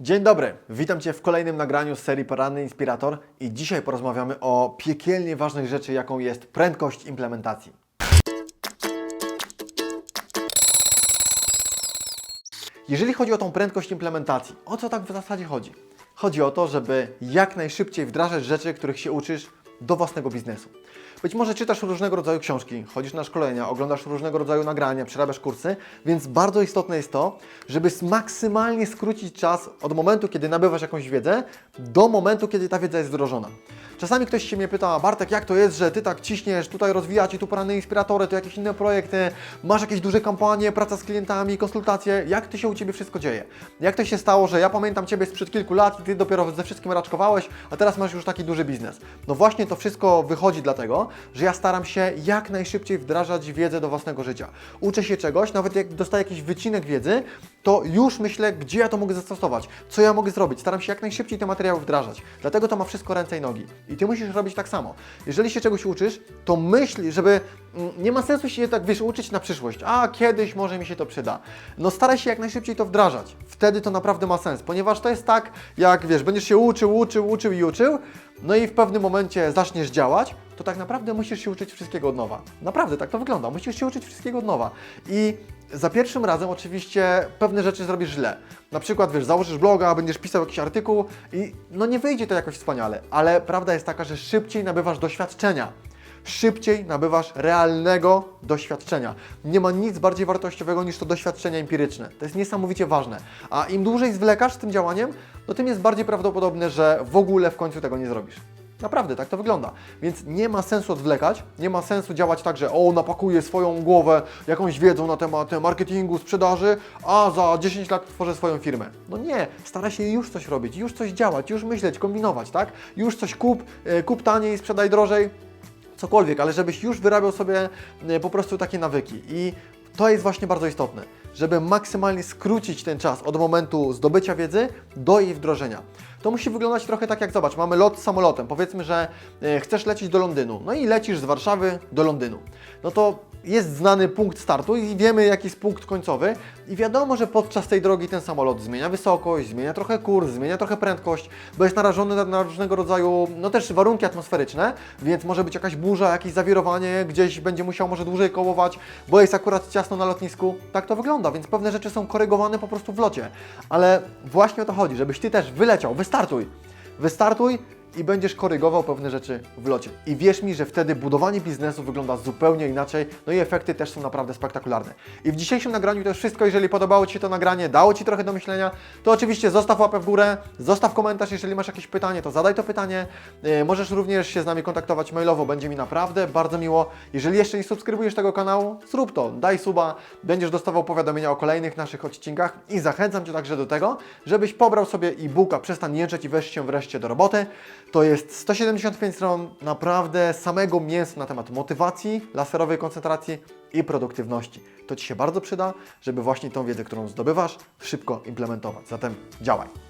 Dzień dobry, witam Cię w kolejnym nagraniu z serii Poranny Inspirator i dzisiaj porozmawiamy o piekielnie ważnej rzeczy, jaką jest prędkość implementacji. Jeżeli chodzi o tą prędkość implementacji, o co tak w zasadzie chodzi? Chodzi o to, żeby jak najszybciej wdrażać rzeczy, których się uczysz do własnego biznesu. Być może czytasz różnego rodzaju książki, chodzisz na szkolenia, oglądasz różnego rodzaju nagrania, przerabiasz kursy, więc bardzo istotne jest to, żeby maksymalnie skrócić czas od momentu, kiedy nabywasz jakąś wiedzę, do momentu, kiedy ta wiedza jest wdrożona. Czasami ktoś się mnie pyta, Bartek, jak to jest, że Ty tak ciśniesz, tutaj rozwijacie, tu poranne inspiratory, tu jakieś inne projekty, masz jakieś duże kampanie, praca z klientami, konsultacje, jak to się u Ciebie wszystko dzieje? Jak to się stało, że ja pamiętam Ciebie sprzed kilku lat i Ty dopiero ze wszystkim raczkowałeś, a teraz masz już taki duży biznes? No właśnie to wszystko wychodzi dlatego, że ja staram się jak najszybciej wdrażać wiedzę do własnego życia. Uczę się czegoś, nawet jak dostaję jakiś wycinek wiedzy, to już myślę, gdzie ja to mogę zastosować, co ja mogę zrobić. Staram się jak najszybciej te materiały wdrażać. Dlatego to ma wszystko ręce i nogi. I Ty musisz robić tak samo. Jeżeli się czegoś uczysz, to myśl, żeby... mm, Nie ma sensu się tak, wiesz, uczyć na przyszłość. A, kiedyś może mi się to przyda. No staraj się jak najszybciej to wdrażać. Wtedy to naprawdę ma sens, ponieważ to jest tak, jak, wiesz, będziesz się uczył, uczył, uczył i uczył, no i w pewnym momencie zaczniesz działać, to tak naprawdę musisz się uczyć wszystkiego od nowa. Naprawdę tak to wygląda. Musisz się uczyć wszystkiego od nowa. I za pierwszym razem oczywiście pewne rzeczy zrobisz źle. Na przykład, wiesz, założysz bloga, będziesz pisał jakiś artykuł i no nie wyjdzie to jakoś wspaniale, ale prawda jest taka, że szybciej nabywasz doświadczenia. Szybciej nabywasz realnego doświadczenia. Nie ma nic bardziej wartościowego niż to doświadczenie empiryczne. To jest niesamowicie ważne. A im dłużej zwlekasz z tym działaniem, no tym jest bardziej prawdopodobne, że w ogóle w końcu tego nie zrobisz. Naprawdę, tak to wygląda. Więc nie ma sensu odwlekać, nie ma sensu działać tak, że o, napakuję swoją głowę jakąś wiedzą na temat marketingu, sprzedaży, a za 10 lat tworzę swoją firmę. No nie, stara się już coś robić, już coś działać, już myśleć, kombinować, tak? Już coś kup, e, kup taniej, sprzedaj drożej, cokolwiek, ale żebyś już wyrabiał sobie e, po prostu takie nawyki. I to jest właśnie bardzo istotne, żeby maksymalnie skrócić ten czas od momentu zdobycia wiedzy do jej wdrożenia. To musi wyglądać trochę tak jak zobacz, mamy lot samolotem. Powiedzmy, że e, chcesz lecieć do Londynu. No i lecisz z Warszawy do Londynu. No to jest znany punkt startu i wiemy jaki jest punkt końcowy i wiadomo, że podczas tej drogi ten samolot zmienia wysokość, zmienia trochę kurs, zmienia trochę prędkość, bo jest narażony na, na różnego rodzaju, no też warunki atmosferyczne, więc może być jakaś burza, jakieś zawirowanie, gdzieś będzie musiał może dłużej kołować, bo jest akurat ciasno na lotnisku. Tak to wygląda, więc pewne rzeczy są korygowane po prostu w locie. Ale właśnie o to chodzi, żebyś Ty też wyleciał, wystartuj. Wystartuj i będziesz korygował pewne rzeczy w locie. I wierz mi, że wtedy budowanie biznesu wygląda zupełnie inaczej, no i efekty też są naprawdę spektakularne. I w dzisiejszym nagraniu to już wszystko. Jeżeli podobało Ci się to nagranie, dało Ci trochę do myślenia, to oczywiście zostaw łapę w górę, zostaw komentarz, jeżeli masz jakieś pytanie, to zadaj to pytanie. Yy, Możesz również się z nami kontaktować mailowo, będzie mi naprawdę bardzo miło. Jeżeli jeszcze nie subskrybujesz tego kanału, zrób to, daj suba, będziesz dostawał powiadomienia o kolejnych naszych odcinkach i zachęcam Cię także do tego, żebyś pobrał sobie e-booka Przestań jęczeć i weź się wreszcie do roboty. To jest 175 stron naprawdę samego mięsa na temat motywacji, laserowej koncentracji i produktywności. To Ci się bardzo przyda, żeby właśnie tą wiedzę, którą zdobywasz, szybko implementować. Zatem działaj.